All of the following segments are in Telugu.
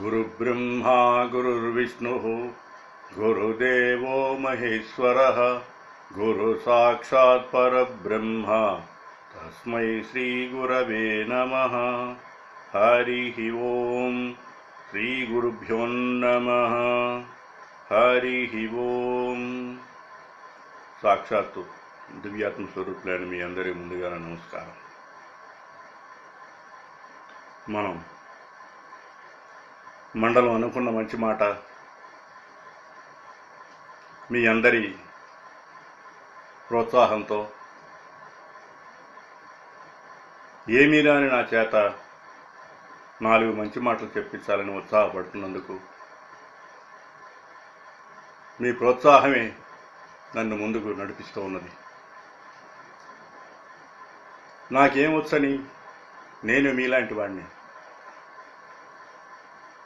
गुरुब्रह्मा गुरुर्विष्णुः गुरुदेवो महेश्वरः गुरुसाक्षात् परब्रह्म तस्मै श्रीगुरवे नमः हरिः ओम् श्रीगुरुभ्यो नमः హరిః ఓం సాక్షాత్తు దివ్యాత్మ స్వరూపులైన మీ అందరి ముందుగా నా నమస్కారం మనం మండలం అనుకున్న మంచి మాట. మీ అందరి ప్రోత్సాహంతో ఏమీ రాని నా చేత నాలుగు మంచి మాటలు చెప్పించాలని ఉత్సాహపడుతున్నందుకు మీ ప్రోత్సాహమే నన్ను ముందుకు నడిపిస్తూ ఉన్నది. నాకేమొచ్చని నేను మీలాంటి వాడిని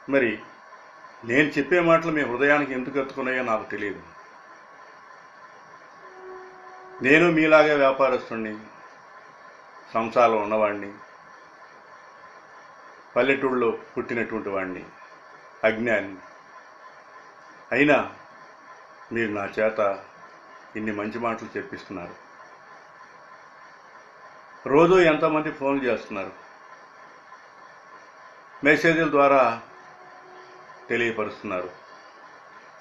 మరి నేను చెప్పే మాటలు మీ హృదయానికి ఎందుకు ఎత్తుకున్నాయో నాకు తెలియదు. నేను మీలాగే వ్యాపారస్తుడిని సంసారంలో ఉన్నవాడిని పల్లెటూళ్ళలో పుట్టినటువంటి వాడిని అజ్ఞాని. అయినా మీరు నా చేత ఇన్ని మంచి మాటలు చెప్పిస్తున్నారు. రోజు ఎంతమంది ఫోన్ చేస్తున్నారు. మెసేజ్ల ద్వారా తెలియపరుస్తున్నారు.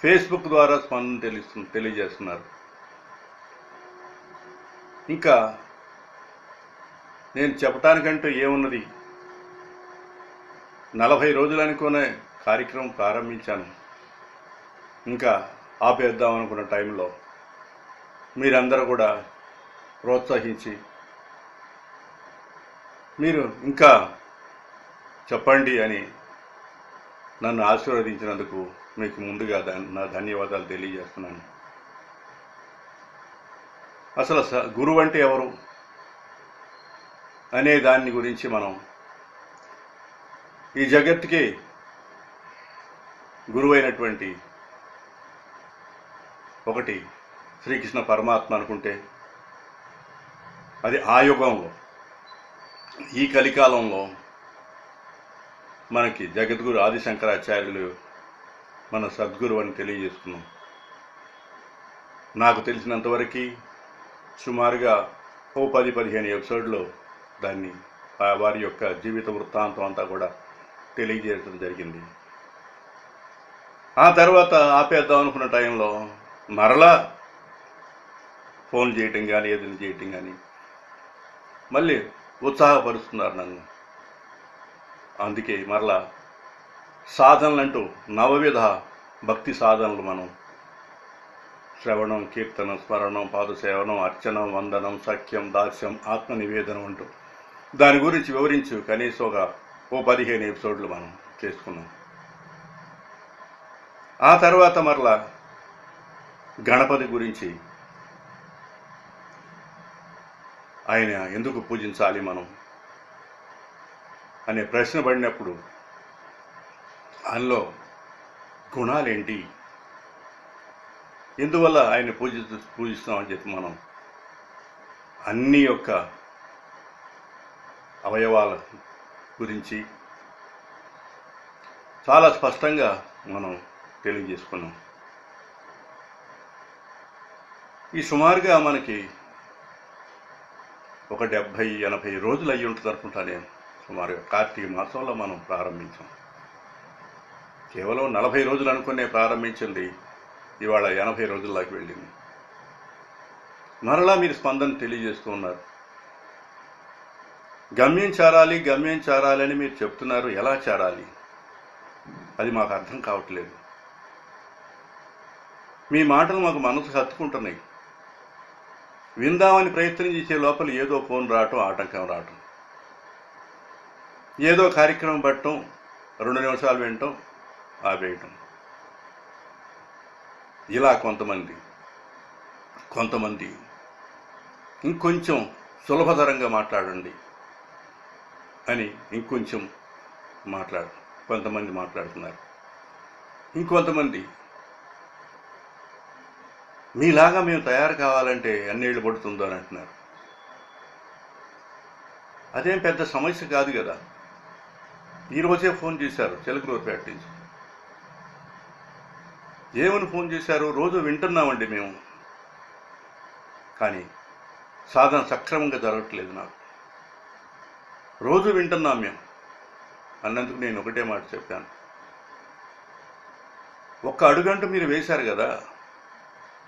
ఫేస్బుక్ ద్వారా స్పందన తెలుస్తు తెలియజేస్తున్నారు. ఇంకా నేను చెప్పటానికంటూ ఏమున్నది? నలభై రోజులు అనుకునే కార్యక్రమం ప్రారంభించాను. ఇంకా ఆపేద్దాం అనుకున్న టైంలో మీరందరూ కూడా ప్రోత్సహించి మీరు ఇంకా చెప్పండి అని నన్ను ఆశీర్వదించినందుకు మీకు ముందుగా నా ధన్యవాదాలు తెలియజేస్తున్నాను. అసలు స- గురువు అంటే ఎవరు? అనే దాని గురించి మనం ఈ జగత్తుకి గురువైనటువంటి ఒకటి శ్రీకృష్ణ పరమాత్మ అనుకుంటే అది ఆ యుగంలో ఈ కలికాలంలో మనకి జగద్గురు ఆదిశంకరాచార్యులు మన సద్గురు అని తెలియజేస్తున్నాం. నాకు తెలిసినంతవరకు సుమారుగా ఓ పది పదిహేను ఎపిసోడ్లో దాన్ని ఆ వారి యొక్క జీవిత వృత్తాంతం అంతా కూడా తెలియజేయడం జరిగింది. ఆ తర్వాత ఆపేద్దాం అనుకున్న టైంలో మరలా ఫోన్ చేయటం కానీ ఏదైనా చేయటం కానీ మళ్ళీ ఉత్సాహపరుస్తున్నారు నన్ను. అందుకే మరలా సాధనలు అంటూ నవవిధ భక్తి సాధనలు మనం శ్రవణం కీర్తనం స్మరణం పాదసేవనం అర్చనం వందనం సఖ్యం దాస్యం ఆత్మ నివేదనం అంటూ దాని గురించి వివరించు. కనీసం ఒక ఓ పదిహేను ఎపిసోడ్లు మనం చేసుకున్నాం. ఆ తర్వాత మరలా గణపతి గురించి ఆయన ఎందుకు పూజించాలి మనం? అనే ప్రశ్న పడినప్పుడు ఆయనలో గుణాలేంటి? ఎందువల్ల ఆయన పూజ పూజిస్తామని చెప్పి మనం అన్ని యొక్క అవయవాల గురించి చాలా స్పష్టంగా మనం తెలియజేసుకున్నాం. ఈ సుమారుగా మనకి ఒక డెబ్భై ఎనభై రోజులు అయ్యి ఉంటుంది అనుకుంటా నేను సుమారుగా కార్తీక మాసంలో మనం ప్రారంభించాం. కేవలం నలభై రోజులు అనుకునే ప్రారంభించింది. ఇవాళ ఎనభై రోజుల్లోకి వెళ్ళింది. మరలా మీరు స్పందన తెలియజేస్తూ ఉన్నారు. గమ్యం చేరాలి గమ్యం చేరాలి అని మీరు చెప్తున్నారు. ఎలా చేరాలి? అది మాకు అర్థం కావట్లేదు. మీ మాటలు మాకు మనసు హత్తుకుంటున్నాయి. విందామని ప్రయత్నం చేసే లోపల ఏదో ఫోన్ రావటం ఆటంకం రావటం. ఏదో కార్యక్రమం పట్టడం రెండు నిమిషాలు వినటం ఆపేయటం. ఇలా కొంతమంది కొంతమంది ఇంకొంచెం సులభతరంగా మాట్లాడండి అని ఇంకొంచెం మాట్లాడు కొంతమంది మాట్లాడుతున్నారు. ఇంకొంతమంది మీలాగా మేము తయారు కావాలంటే అన్నేళ్ళు పడుతుందో అని అంటున్నారు. అదేం పెద్ద సమస్య కాదు కదా. ఈరోజే ఫోన్ చేశారు చిలకలూరుపేట నుంచి ఏమని ఫోన్ చేశారు? రోజు వింటున్నామండి మేము. కానీ సాధన సక్రమంగా జరగట్లేదు నాకు. రోజు వింటున్నాం మేము. అన్నందుకు నేను ఒకటే మాట చెప్పాను. ఒక్క అడుగంటూ మీరు వేశారు కదా?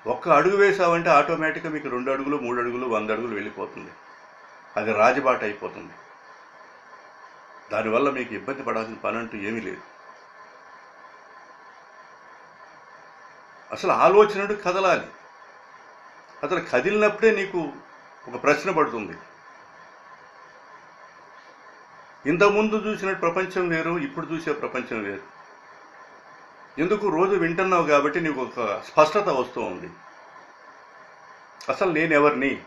ఒక్క అడుగు వేసావంటే ఆటోమేటిక్గా మీకు రెండు అడుగులు మూడు అడుగులు వంద అడుగులు వెళ్ళిపోతుంది. అది రాజబాట అయిపోతుంది. దానివల్ల మీకు ఇబ్బంది పడాల్సిన పని అంటూ ఏమీ లేదు. అసలు ఆలోచనడు కదలాలి. అసలు కదిలినప్పుడే నీకు ఒక ప్రశ్న పడుతుంది. ఇంతకుముందు చూసిన ప్రపంచం వేరు ఇప్పుడు చూసే ప్రపంచం వేరు. ఎందుకు రోజు వింటున్నావు కాబట్టి నీకు ఒక స్పష్టత వస్తూ ఉంది. అసలు నేను ఎవరిని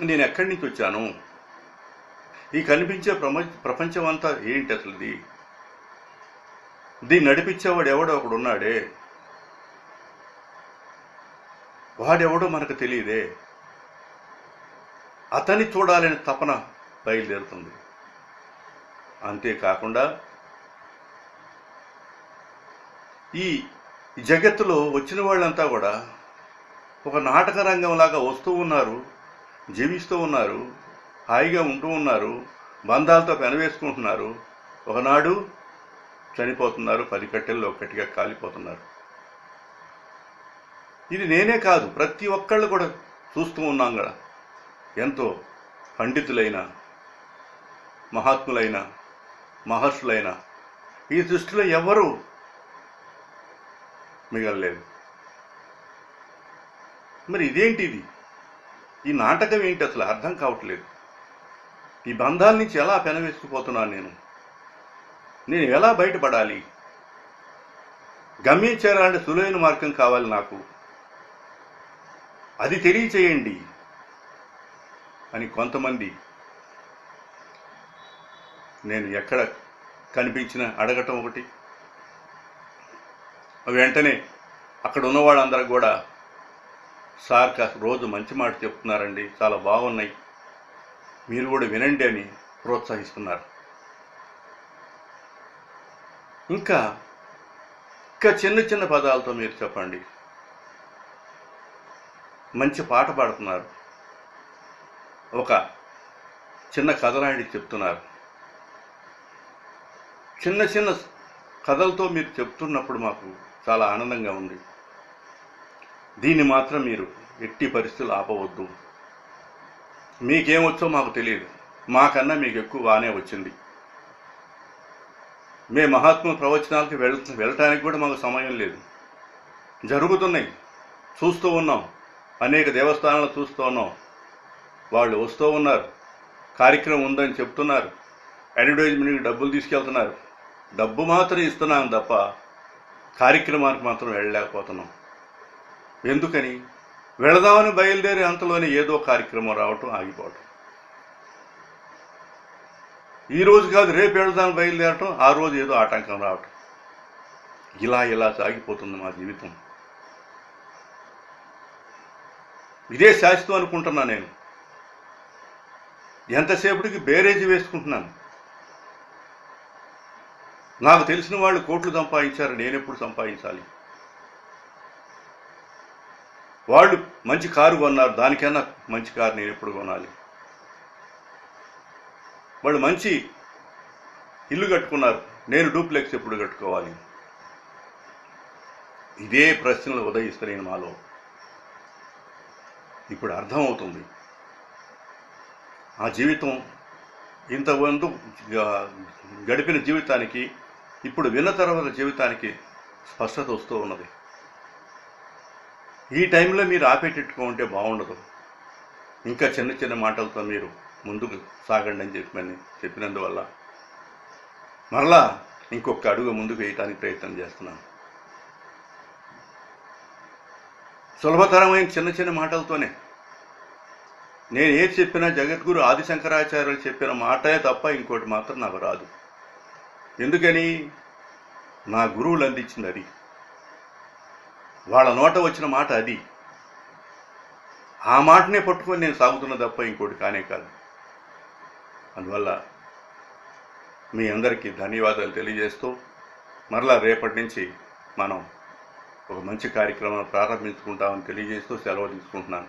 నేను ఎక్కడి నుంచి వచ్చాను? ఈ కనిపించే ప్రమ ప్రపంచం అంతా ఏంటి అసలు ఇది దీన్ని నడిపించేవాడు ఎవడో ఒకడు ఉన్నాడే. వాడెవడో మనకు తెలియదే. అతన్ని చూడాలని తపన బయలుదేరుతుంది. అంతేకాకుండా ఈ జగత్తులో వచ్చిన వాళ్ళంతా కూడా ఒక నాటక రంగంలాగా వస్తూ ఉన్నారు జీవిస్తూ ఉన్నారు. హాయిగా ఉంటూ ఉన్నారు బంధాలతో పెనవేసుకుంటున్నారు. ఒకనాడు చనిపోతున్నారు పది కట్టెల్లో ఒక్కటిగా కాలిపోతున్నారు. ఇది నేనే కాదు ప్రతి ఒక్కళ్ళు కూడా చూస్తూ ఉన్నాం కదా. ఎంతో పండితులైన మహాత్ములైన మహర్షులైన ఈ దృష్టిలో ఎవరు మిగలలేదు. మరి ఇదేంటి ఇది ఈ నాటకం ఏంటి? అసలు అర్థం కావట్లేదు. ఈ బంధాల నుంచి ఎలా పెనవేసుకుపోతున్నాను నేను? నేను ఎలా బయటపడాలి? గమ్యం చేరాలంటే సులువైన మార్గం కావాలి నాకు. అది తెలియచేయండి అని కొంతమంది నేను ఎక్కడ కనిపించినా అడగటం ఒకటి వెంటనే అక్కడ ఉన్న వాళ్ళందరూ కూడా సార్ కాస్త రోజు మంచి మాట చెప్తున్నారండి చాలా బాగున్నాయి. మీరు కూడా వినండి అని ప్రోత్సహిస్తున్నారు. ఇంకా ఇంకా చిన్న చిన్న పదాలతో మీరు చెప్పండి. మంచి పాట పాడుతున్నారు. ఒక చిన్న కథలాంటి చెప్తున్నారు. చిన్న చిన్న కథలతో మీరు చెప్తున్నప్పుడు మాకు చాలా ఆనందంగా ఉంది. దీన్ని మాత్రం మీరు ఎట్టి పరిస్థితులు ఆపవద్దు. మీకేమొచ్చో మాకు తెలియదు మాకన్నా మీకు ఎక్కువ బాగానే వచ్చింది. మే మహాత్మ ప్రవచనాలకు వెళ్ వెళ్ళటానికి కూడా మాకు సమయం లేదు. జరుగుతున్నాయి. చూస్తూ ఉన్నాం. అనేక దేవస్థానాలు చూస్తూ ఉన్నాం. వాళ్ళు వస్తూ ఉన్నారు. కార్యక్రమం ఉందని చెప్తున్నారు. అడ్వర్టైజ్మెంట్కి డబ్బులు తీసుకెళ్తున్నారు. డబ్బు మాత్రం ఇస్తున్నాం తప్ప కార్యక్రమానికి మాత్రం వెళ్ళలేకపోతున్నాం. ఎందుకని? వెళదామని బయలుదేరి అంతలోనే ఏదో కార్యక్రమం రావటం ఆగిపోవటం. ఈ రోజు కాదు రేపు వెళదామని బయలుదేరటం ఆ రోజు ఏదో ఆటంకం రావటం. ఇలా ఇలా సాగిపోతుంది మా జీవితం. ఇదే శాశ్వతం అనుకుంటున్నా నేను. ఎంతసేపటికి బేరేజీ వేసుకుంటున్నాను. నాకు తెలిసిన వాళ్ళు కోట్లు సంపాదించారు నేనెప్పుడు సంపాదించాలి? వాళ్ళు మంచి కారు కొన్నారు దానికన్నా మంచి కారు నేను ఎప్పుడు కొనాలి? వాళ్ళు మంచి ఇల్లు కట్టుకున్నారు నేను డూప్లెక్స్ ఎప్పుడు కట్టుకోవాలి? ఇదే ప్రశ్నలు ఉదయిస్తున్నాయి మాలో. ఇప్పుడు అర్థమవుతుంది. ఆ జీవితం ఇంతవంతు గడిపిన జీవితానికి ఇప్పుడు విన్న తర్వాత జీవితానికి స్పష్టత వస్తూ ఉన్నది. ఈ టైంలో మీరు ఆపేటట్టుగా ఉంటే బాగుండదు. ఇంకా చిన్న చిన్న మాటలతో మీరు ముందుకు సాగండి అని చెప్పమని చెప్పినందువల్ల మరలా ఇంకొక అడుగు ముందుకు వేయటానికి ప్రయత్నం చేస్తున్నాను. సులభతరమైన చిన్న చిన్న మాటలతోనే నేను ఏది చెప్పినా జగద్గురు ఆదిశంకరాచార్యులు చెప్పిన మాటే తప్ప ఇంకోటి మాత్రం నాకు రాదు. ఎందుకని? నా గురువులు అందించింది అది. వాళ్ళ నోట వచ్చిన మాట అది. ఆ మాటనే పట్టుకొని నేను సాగుతున్న తప్ప ఇంకోటి కానే కాదు. అందువల్ల మీ అందరికీ ధన్యవాదాలు తెలియజేస్తూ మరలా రేపటి నుంచి మనం ఒక మంచి కార్యక్రమాన్ని ప్రారంభించుకుంటామని తెలియజేస్తూ సెలవు తీసుకుంటున్నాను.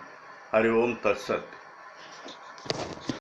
హరి ఓం తత్సత్.